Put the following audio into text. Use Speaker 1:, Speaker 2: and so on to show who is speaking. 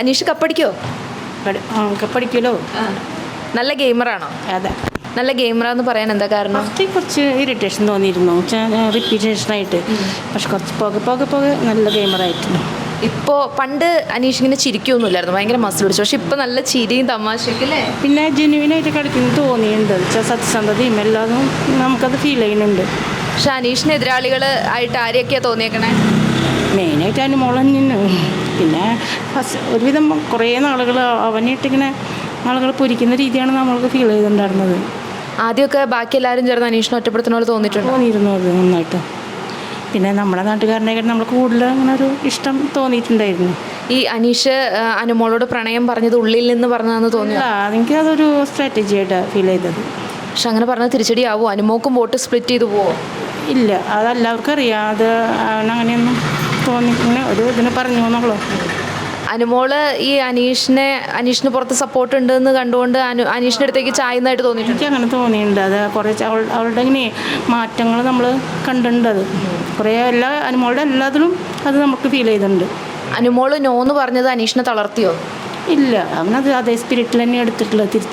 Speaker 1: അനീഷ് കപ്പടിക്കോ
Speaker 2: കപ്പടിക്കലോ
Speaker 1: നല്ല ഗെയിമറാണോ
Speaker 2: അതെ.
Speaker 1: നല്ല ഗെയിമറാന്ന് പറയാൻ എന്താ കാരണം?
Speaker 2: കുറച്ച് ഇറിറ്റേഷൻ തോന്നിയിരുന്നു. റിപ്പീറ്റേഷനായിട്ട് പക്ഷെ കുറച്ച് പോകെ പോകെ പോകെ നല്ല ഗെയിമറായിട്ടുണ്ട്
Speaker 1: ഇപ്പോൾ പണ്ട് അനീഷ് ഇങ്ങനെ ചിരിക്കൊന്നുമില്ലായിരുന്നു. ഭയങ്കര മസിൽ പിടിച്ചു. പക്ഷെ ഇപ്പൊ നല്ല ചിരിയും തമാശയൊക്കെ അല്ലേ?
Speaker 2: പിന്നെ ജെന്യുവിനായിട്ട് കളിക്കുന്നത് തോന്നിയിട്ടുണ്ട് സത്യസന്ധതയും എല്ലാതും നമുക്കത് ഫീൽ ചെയ്യുന്നുണ്ട്.
Speaker 1: പക്ഷെ അനീഷിന് എതിരാളികൾ ആയിട്ട് ആരെയൊക്കെയാ തോന്നിയേക്കണേ?
Speaker 2: അനുമോൾ തന്നെയാണ് പിന്നെ ഫസ്റ്റ് ഒരുവിധം കുറേ നാളുകൾ അവനായിട്ടിങ്ങനെ ആളുകൾ പൊരിക്കുന്ന രീതിയാണ് നമ്മൾക്ക് ഫീൽ ചെയ്തിട്ടുണ്ടായിരുന്നത്
Speaker 1: ആദ്യമൊക്കെ ബാക്കി എല്ലാവരും ചേർന്ന് അനീഷിനെ ഒറ്റപ്പെടുത്തുന്ന പോലെ തോന്നിയിട്ടുണ്ട്?
Speaker 2: തോന്നിയിരുന്നു അത് നന്നായിട്ട്. പിന്നെ നമ്മുടെ നാട്ടുകാരനെക്കാട്ട് നമ്മൾ കൂടുതൽ അങ്ങനെ ഒരു ഇഷ്ടം തോന്നിയിട്ടുണ്ടായിരുന്നു.
Speaker 1: ഈ അനീഷ് അനുമോളോട് പ്രണയം പറഞ്ഞത് ഉള്ളിൽ നിന്ന് പറഞ്ഞതെന്ന് തോന്നി
Speaker 2: എനിക്ക് അതൊരു സ്ട്രാറ്റജി ആയിട്ട് ഫീൽ ചെയ്തത്.
Speaker 1: പക്ഷെ അങ്ങനെ പറഞ്ഞത് തിരിച്ചടിയാവോ. അനുമോക്കും വോട്ട് സ്പ്ലിറ്റ് ചെയ്തു പോവോ?
Speaker 2: ഇല്ല അതെല്ലാവർക്കും അറിയാം. അത് അവനങ്ങനെയൊന്നും തോന്നി ഇങ്ങനെ ഒരു ഇതിന് പറഞ്ഞു എന്നുള്ളൂ
Speaker 1: അനുമോൾ ഈ അനീഷിനെ അനീഷിന് പുറത്ത് സപ്പോർട്ട് ഉണ്ടെന്ന് കണ്ടുകൊണ്ട് അനു അനീഷിന്റെ അടുത്തേക്ക് ചായുന്നതായിട്ട് തോന്നിയിട്ടുണ്ട്?
Speaker 2: എനിക്ക് അങ്ങനെ തോന്നിയിട്ടുണ്ട്. അത് കുറേ അവളുടെ ഇങ്ങനെ മാറ്റങ്ങൾ നമ്മൾ കണ്ടിട്ടുണ്ട് അത്. കുറേ എല്ലാ അനുമോളുടെ എല്ലാത്തിലും അത് നമുക്ക് ഫീൽ ചെയ്തിട്ടുണ്ട്.
Speaker 1: അനുമോൾ നോ എന്ന് പറഞ്ഞത് അനീഷിനെ തളർത്തിയോ?
Speaker 2: ഇല്ല. അവനത് അതേ സ്പിരിറ്റിൽ തന്നെ എടുത്തിട്ടുള്ളത്. തിരിച്ച്